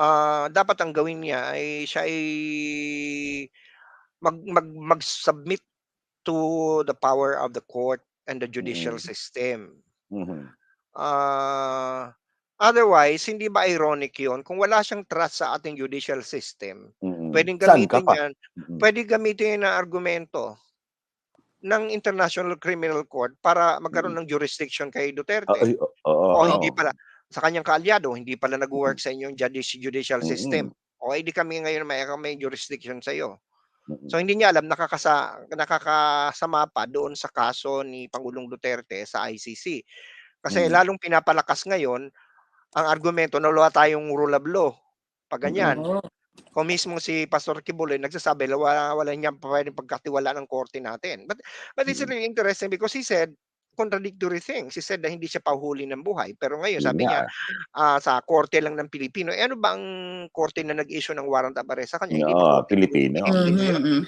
ah, dapat ang gawin niya ay siya ay mag mag mag-submit to the power of the court and the judicial Mm. system. Mhm. Ah, otherwise hindi ba ironic 'yun kung wala siyang trust sa ating judicial system, Mm. Saan ka gamitin? 'yan Mm. puwede gamitin 'yan na argumento ng International Criminal Court para magkaroon Mm. ng jurisdiction kay Duterte. ay, o oo, O hindi pala sa kanyang kaalyado, hindi pala Mm. nagwo-work sa inyong judici judicial system. Mm. O eh, di kami ngayon may may jurisdiction sa'yo. So Mm. hindi niya alam nakakasa nakakasama pa doon sa kaso ni Pangulong Duterte sa ICC. Kasi Mm. lalong pinapalakas ngayon ang argumento na wala tayong rule of law, 'pag ganyan. Mm. Oo. Kung mismong si Pastor Kibuloy nagsasabi na wala wala niyang puwedeng pagkatiwalaan ng korte natin. But but it's Mm. really interesting because he said contradictory things. He said na hindi siya pahuhuli ng buhay, pero ngayon sabi nga, niya, ah, sa korte lang ng Pilipino. Eh, ano ba ang korte na nag-issue ng warrant of arrest sa kanya? Oo, ng Pilipino. Pilipino Mhm, mhm.